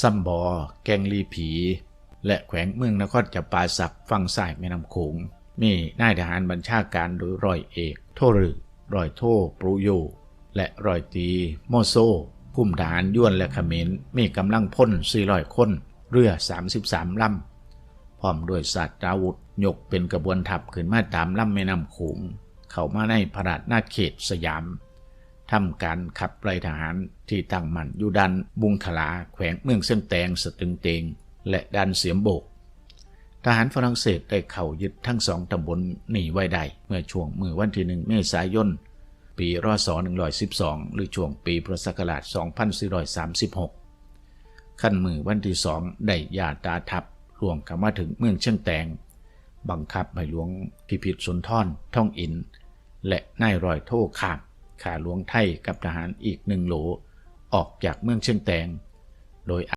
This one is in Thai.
ซัมบอ แกงลีผี และแขวงเมืองนครจับปาสักฝั่งซ้ายแม่น้ำโขงมีนายทหารบัญชาการโดยร้อยเอก โทรึรอยโทปรุโย และรอยตีโมโซคุมทหารย้วนและเขมรมีกำลังพ่น400คน เรือ 33 ลำพร้อมด้วยสัตว์อาวุธยกเป็นกระบวนทัพขึ้นมาตามลำแม่น้ำโขงเข้ามาในพระราชนาเขตสยาม ทำการขับไล่ทหารที่ตั้งมั่นอยู่ดันบุงทลาแขวงเมืองเส้นแตงสตึงเตง และดันเสียมโบก ทหารฝรั่งเศสได้เข้ายึดทั้งสองตำบลนี้ไว้ได้ เมื่อช่วงมือวันที่หนึ่งเมษายน ปีรศ112 หรือช่วงปีพุทธศักราช 2436 ขั้นมือวันที่สองได้ยาตาทัพหลวงเข้ามาถึงเมืองเชียงแตง บังคับให้หลวงพิพิธสุนทรท่องอิน และนายรอยโทขาม ข่าหลวงไทยกับทหารอีกหนึ่งโหลออกจากเมืองเชียงแตง โดย